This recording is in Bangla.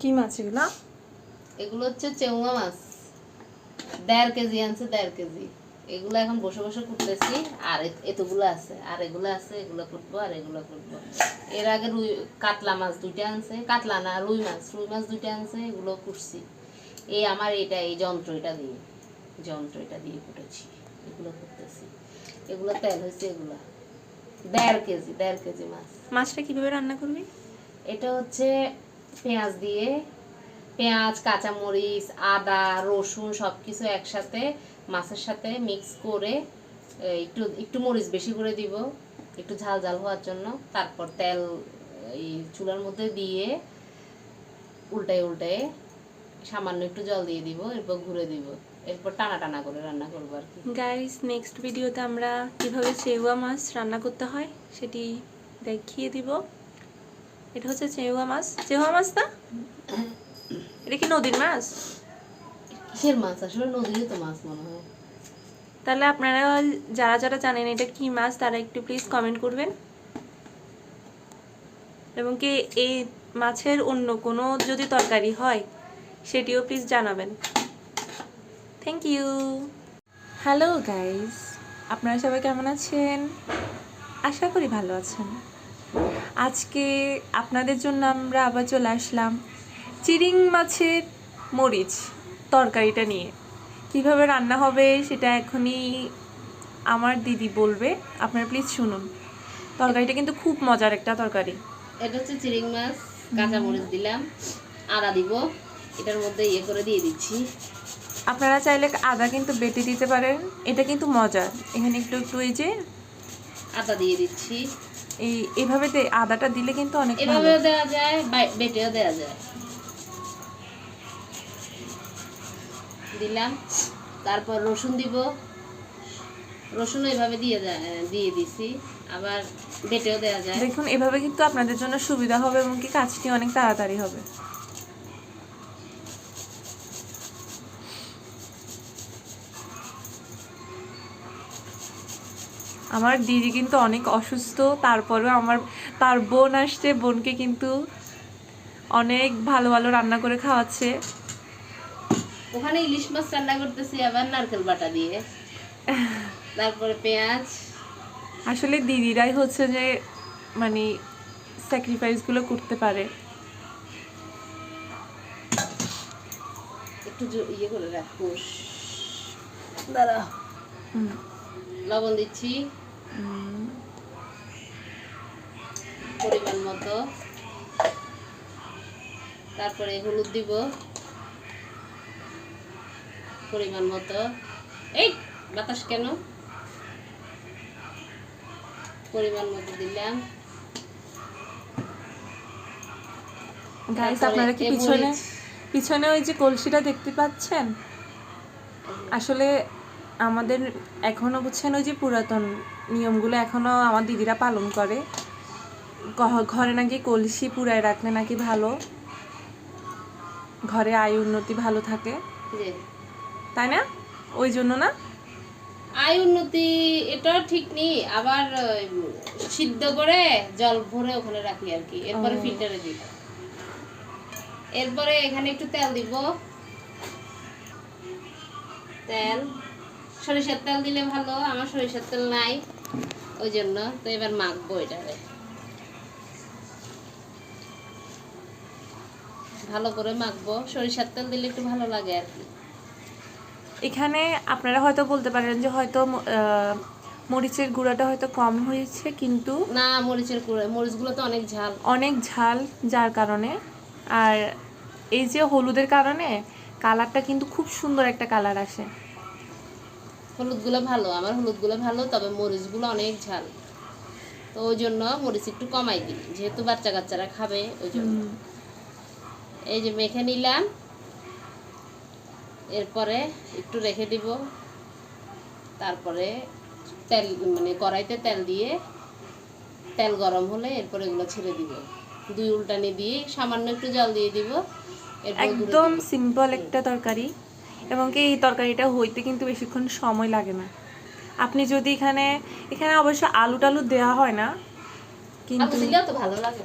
কি মাছ এগুলো? এগুলো হচ্ছে চেউঙা মাছ। দেড় কেজি আনছে দেড় কেজি। এগুলো এখন বসে বসে করতেছি আর এতগুলো আছে। আর এগুলো আছে এগুলো করব আর এগুলো করব এর আগে রুই কাতলা মাছ দুইটা আনছে। কাতলা না রুই মাছ। রুই মাছ দুইটা আনছে এগুলো করছি এই আমার এটা এই যন্ত্র এটা দিয়ে যন্ত্র এটা দিয়ে কুটেছি। এগুলো করতেছি এগুলো তেল হয়েছে এগুলো। দেড় কেজি দেড় কেজি মাছ। মাছটা কীভাবে রান্না করবি? এটা হচ্ছে পেঁয়াজ দিয়ে, পেঁয়াজ, কাঁচামরিচ, আদা, রসুন সব কিছু একসাথে মাছের সাথে মিক্স করে একটু একটু মরিচ বেশি করে দিব, একটু ঝাল ঝাল হওয়ার জন্য। তারপর তেল, এই চুলার মধ্যে দিয়ে উল্টায় উল্টায় সামান্য একটু জল দিয়ে দিব, এরপর ঘুরে দিব। এরপর টানা টানা করে রান্না করব আর কি। গাইস নেক্সট ভিডিওতে আমরা কীভাবে চেউয়া মাছ রান্না করতে হয় সেটি দেখিয়ে দিব। এটা হচ্ছে চেউয়া মাছ। চেহুয়া মাছ না? এটা কি নদীর মাছ? কিসের মাছ? আসলে নদীরই তো মাছ মনে হয়। তাহলে আপনারা যারা যারা জানেন এটা কি মাছ তারা একটু প্লিজ কমেন্ট করবেন। এবং কি এই মাছের অন্য কোনো যদি তরকারি হয় সেটিও প্লিজ জানাবেন। থ্যাংক ইউ হ্যালো গাইস আপনারা সবাই কেমন আছেন? আশা করি ভালো আছেন। আজকে আপনাদের জন্য আমরা আবার চলে আসলাম চিরিং মাছের মরিচ তরকারিটা নিয়ে। কীভাবে রান্না হবে সেটা এখনই আমার দিদি বলবে। আপনারা প্লিজ শুনুন। তরকারিটা কিন্তু খুব মজার একটা তরকারি। এটা হচ্ছে চিরিং মাছ কাঁচা মরিচ দিলাম আদা দিব এটার মধ্যে ইয়ে করে দিয়ে দিচ্ছি। আপনারা চাইলে আদা কিন্তু বেটে দিতে পারেন এটা কিন্তু মজার। এখানে একটু একটু এই যে আদা দিয়ে দিচ্ছি। এই আদাটা দিলে কিন্তু অনেক দেওয়া যায় বেটেও দেওয়া যায়। দিলাম। তারপর রসুন দিব। রসুন এভাবে দিয়ে দিয়ে দিছি। আবার বেটেও দেওয়া যায়। দেখুন এভাবে কিন্তু আপনাদের জন্য সুবিধা হবে এবং কি কাজটি অনেক তাড়াতাড়ি হবে। আমার দিদি কিন্তু অনেক অসুস্থ তারপরেও আমার তার বোন আসছে বোনকে কিন্তু অনেক ভালো ভালো রান্না করে খাওয়াচ্ছে। ওখানে ইলিশ মাছ রান্না করতেছি আবার নারকেল বাটা দিয়ে। তারপরে পেঁয়াজ। আসলে দিদিরাই হচ্ছে যে মানে স্যাক্রিফাইসগুলো করতে পারে। একটু ইয়ে করে রাখব দাঁড়া। হুম। লবণ দিচ্ছি। পরিমাণ মতো। তারপরে হলুদ দিব। পরিমাণ মতো। এই বাতাস কেন? পরিমাণ মতো দিলাম। গাইস আপনারা কি পিছনে পিছনে ওই যে কলসিটা দেখতে পাচ্ছেন? আসলে আমাদের এখনও বুঝছেন ওই যে পুরাতন নিয়মগুলো এখনও আমার দিদিরা পালন করে। ঘরে নাকি কলসি পুরায় রাখলে নাকি ভালো। ঘরে আয় উন্নতি ভালো থাকে। তাই না? ওই জন্য না? আয় উন্নতি এটাও ঠিক নেই আবার সিদ্ধ করে জল ভরে ওখানে রাখি আর কি এরপরে। ফিল্টারে দিই। এরপরে এখানে একটু তেল দিব। তেল। সরিষার তেল দিলে ভালো আমার সরিষার তেল নাই ওই জন্য তো এবার মাখবো এটারে ভালো করে মাখবো সরিষার তেল দিলে একটু ভালো লাগে আর কি। এখানে আপনারা হয়তো বলতে পারেন যে হয়তো মরিচের গুঁড়াটা হয়তো কম হয়েছে কিন্তু না মরিচের কুড়ে মরিচগুলো তো অনেক ঝাল। অনেক ঝাল যার কারণে। আর এই যে হলুদের কারণে কালারটা কিন্তু খুব সুন্দর একটা কালার আসে। হলুদগুলো ভালো আমার হলুদগুলো ভালো তবে মরিচগুলো অনেক ঝাল। তো ওই জন্য মরিচ একটু কমাই দিই যেহেতু বাচ্চা কাচ্চারা খাবে ওই জন্য। এই যে মেখে নিলাম এরপরে একটু রেখে দিব। তারপরে তেল মানে কড়াইতে তেল দিয়ে তেল গরম হলে এরপরে এগুলো ছেড়ে দিব। দুই উল্টানি দিয়ে সামান্য একটু জল দিয়ে দিব। একদম সিম্পল একটা তরকারি। এবং কি এই তরকারিটা হইতে কিন্তু বেশিক্ষণ সময় লাগে না। আপনি যদি এখানে এখানে অবশ্য আলু টালু দেওয়া হয় না, কিন্তু ভালো লাগে।